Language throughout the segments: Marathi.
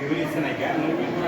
ಡಿವಿನಿಷನ್ ಐತೆ ನಮಗೆ ಕೂಡ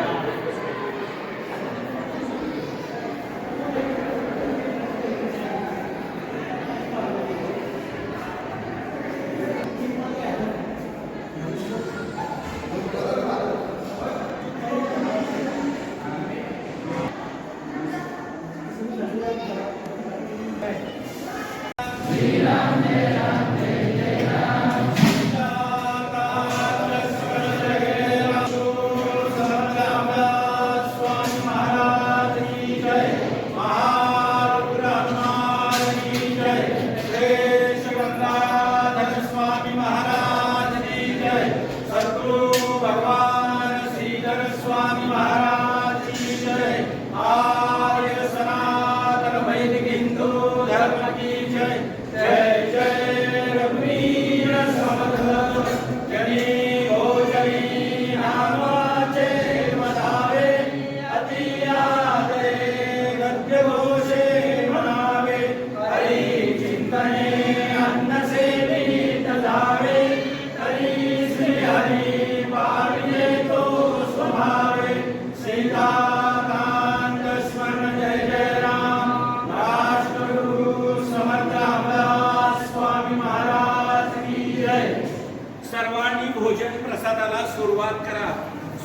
भोजन प्रसादाला सुरुवात करा.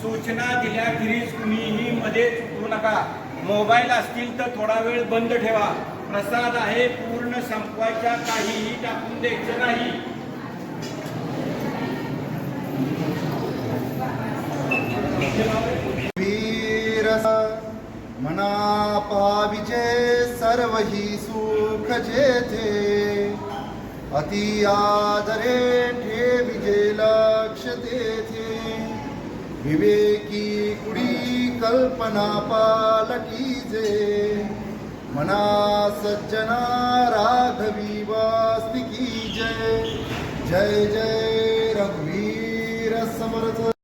सूचना दिल्या दिल्याखेरीज कुणीही मध्ये चुकू नका. मोबाईल असतील तर थोडा वेळ बंद ठेवा. प्रसाद आहे पूर्ण संपवायचा काहीही टाकून द्यायचं नाही. मना पाविजे सर्व ही सुख जेथे अति आदरे ठेविजे लक्ष तेथे विवेकी कुडी कल्पना पालकीजे मना सज्जना राघवी वास्तिकी जय जय जय रघुवीर समर्थ।